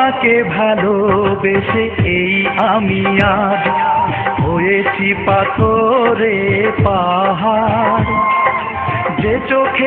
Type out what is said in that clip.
তোমাকে ভালোবেসে এই আমি আজ হয়েছি পাথরে পাহাড়। যে চোখে